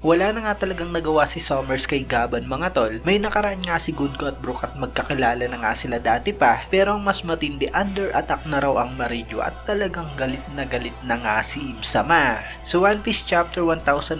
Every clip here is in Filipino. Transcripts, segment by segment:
Wala na nga talagang nagawa si Summers kay Gaban mga tol. May nakaraan nga si Gunko at Brook at magkakilala na nga sila dati pa. Pero ang mas matindi, under attack na raw ang Marijo at talagang galit na galit na nga si Imsama. So One Piece Chapter 1149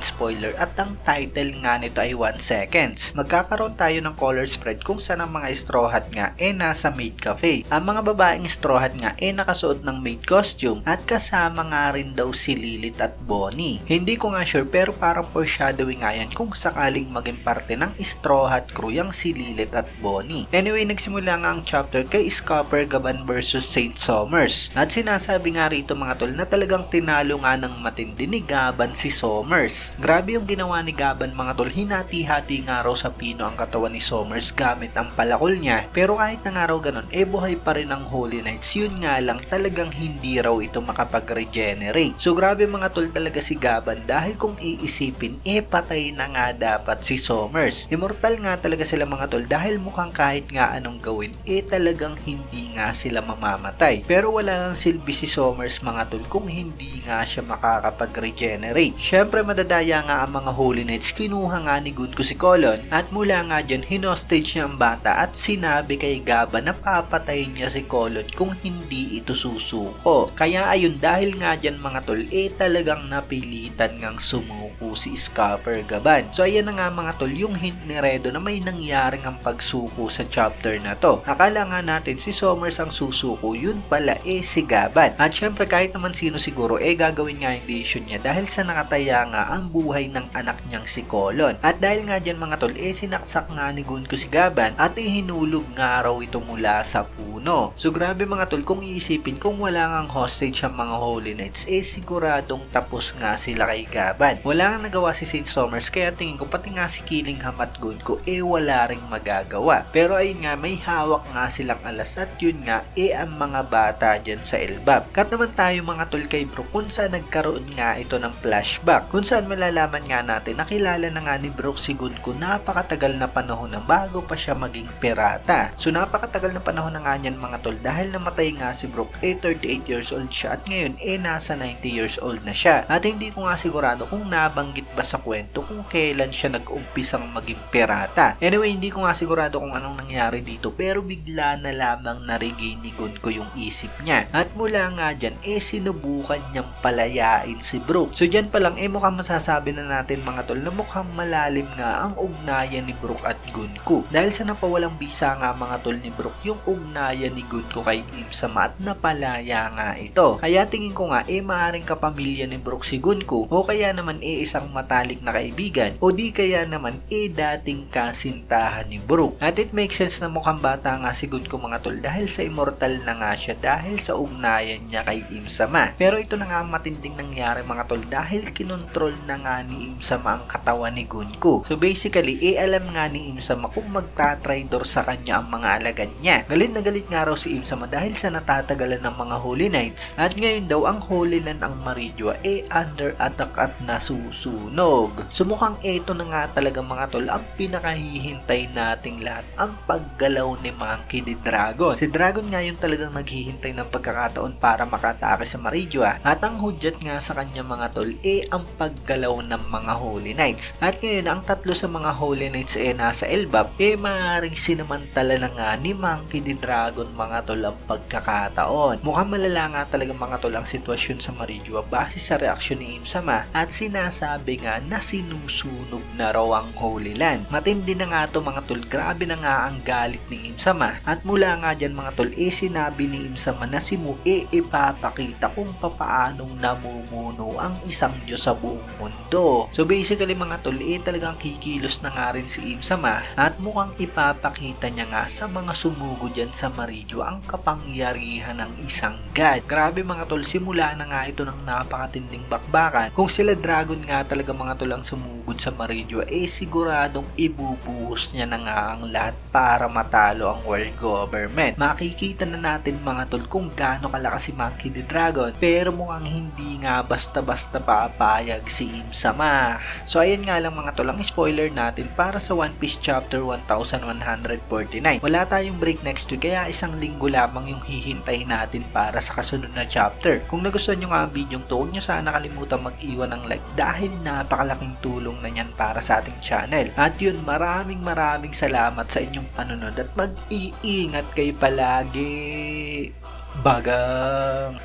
spoiler at ang title nga nito ay 1 seconds. Magkakaroon tayo ng color spread kung saan ang mga straw hat nga eh nasa maid cafe. Ang mga babaeng straw hat nga eh nakasuot ng maid costume at kasama nga rin daw si Lilith at Bonnie. Hindi ko nga sure pero parang foreshadowing nga yan kung sakaling maging parte ng straw hat crew yung si Lilith at Bonnie. Anyway, nagsimula nga ang chapter kay Scopper Gaban versus Saint Somers. At sinasabi nga rito mga tol na talagang tinalo nga ng matindi ni Gaban si Somers. Grabe yung ginawa ni Gaban mga tol, hinati-hati nga raw sa pino ang katawan ni Somers gamit ang palakol niya. Pero kahit na nga raw ganun, eh buhay pa rin ang Holy Knights. Yun nga lang, talagang hindi raw ito makapag-regenerate. So grabe mga tol talaga si Gaban dahil kung iisipin, eh patay na nga dapat si Somers. Immortal nga talaga sila mga tol dahil mukhang kahit nga anong gawin, eh talagang hindi nga sila mamamatay. Pero wala lang silbi si Somers mga tol kung hindi nga siya makakapag-regenerate. Syempre madadaya nga ang mga Holy Knights, kinuha nga ni Gunko si Colon at mula nga dyan, hinostage niya ang bata at sinabi kay Gaba na papatayin niya si Colon kung hindi ito susuko. Kaya ayun, dahil nga dyan mga tol, eh talagang napilitan ngang sumuko si Scupper Gaban. So ayan na nga mga tol, yung hint ni Redo na may nangyaring ang pagsuko sa chapter na to. Akala nga natin si Somers ang susuko, yun pala eh si Gaban. At syempre kahit naman sino siguro eh gagawin nga yung decision niya dahil sa nakataya nga ang buhay ng anak niyang si Colon. At dahil nga dyan mga tol, eh sinaksak nga ni Gunko si Gaban at ihinulog nga raw ito mula sa puno. So grabe mga tol, kung iisipin kung wala ngang hostage ang mga Holy Knights, eh siguradong tapos nga sila kay Gaban. Wala nga nagawa si Saint Somers kaya tingin ko pati nga si Killingham at Gunko eh wala ring magagawa. Pero ayun nga, may hawak nga silang alas at yun nga, eh ang mga bata dyan sa Elbab. Kat naman tayo mga tol kay Brook kung saan nagkaroon nga ito ng flashback. Kung saan malalaman nga natin, nakilala na nga ni Brook si Gunko napakatagal na panahon na bago pa siya maging pirata. So napakatagal na panahon na nga niyan mga tol dahil namatay nga si Brook eh 38 years old siya at ngayon eh nasa 90 years old na siya. At hindi ko nga sigurado kung nabanggit ba sa kwento kung kailan siya nag-umpisang maging pirata. Anyway, hindi ko nga sigurado kung anong nangyari dito pero bigla na lamang na-regain ni Gunko yung isip niya. At mula nga dyan, eh sinubukan niyang palayain si Brook. So dyan pa lang, eh mukhang masasabi na natin mga tol na mukhang malalim nga ang ugnayan ni Brook at Gunko. Dahil sa napawalang bisa nga mga tol ni Brook yung ugnayan ni Gunko kay Imsama at napalaya nga ito. Kaya tingin ko nga, eh maaring kapamilya ni Brook si Gunko o kaya naman eh isang matalik na kaibigan o di kaya naman eh dating kasintahan ni Brook. At it makes sense na mukhang bata nga si Gunko mga tol dahil sa immortal na nga siya dahil sa ugnayan niya kay Imsama. Pero ito na nga ang matinding nangyari mga tol dahil kinontrol na nga ni Imsama ang katawan ni Gunko. So basically, eh alam nga ni Imsama kung magtatraidor sa kanya ang mga alagad niya. Galit na galit nga raw si Imsama dahil sa natatagalan ng mga Holy Knights. At ngayon daw ang Holy Land ang Marijua eh under attack at nasusunog. So mukhang ito na nga talaga mga tol ang pinakahihintay nating lahat ang paggalaw ni Monkey D. Dragon. Si Dragon nga yung talagang naghihintay ng pagkakataon para makatake sa Marijua. At ang hudyat nga sa kanya mga tol eh ang paggalaw ng mga Holy Knights. At ngayon ang tatlo sa mga Holy Knights eh nasa Elbap eh maaaring sinamantala na nga ni Monkey D. Dragon mga tol ang pagkakataon. Mukhang malala nga talaga mga tol ang sitwasyon sa Marijua base sa reaksyon ni Imsama at sinasabi nga na sinusunog na raw ang Holy Land. Matindi na nga to mga tol, grabe na nga ang galit ni Imsama at mula nga dyan mga tol eh sinabi ni Imsama na si Mu eh ipapakita kung papaanong namumuno ang isang Diyos sa buong mundo. So basically mga tol eh talagang kikilos na nga rin si Imsama at mukhang ipapakita niya nga sa mga sumugo dyan sa Marijo ang kapangyarihan ng isang God. Grabe mga tol, simula na nga ito ng napakatinding bakbakan. Kung sila Dragon nga talaga mga tol ang sumugod sa Marijo, eh siguradong ibubuhos niya na nga ang lahat para matalo ang world government. Makikita na natin mga tol kung gaano kalakas si Monkey the Dragon pero mukhang hindi nga basta-basta papayag si Imsama. So ayan nga lang mga tol ang spoiler natin para sa One Piece Chapter 1149. Wala tayong break next week kaya isang linggo lamang yung hihintay natin para sa kasunod na chapter. Kung nagustuhan nyo nga ang video to, huwag nyo sana kalimutan mag-iwan ng like dahil napakalaking tulong na yan para sa ating channel. At yun, maraming maraming salamat sa inyong panunod at mag-iingat kayo lagi. Bagang.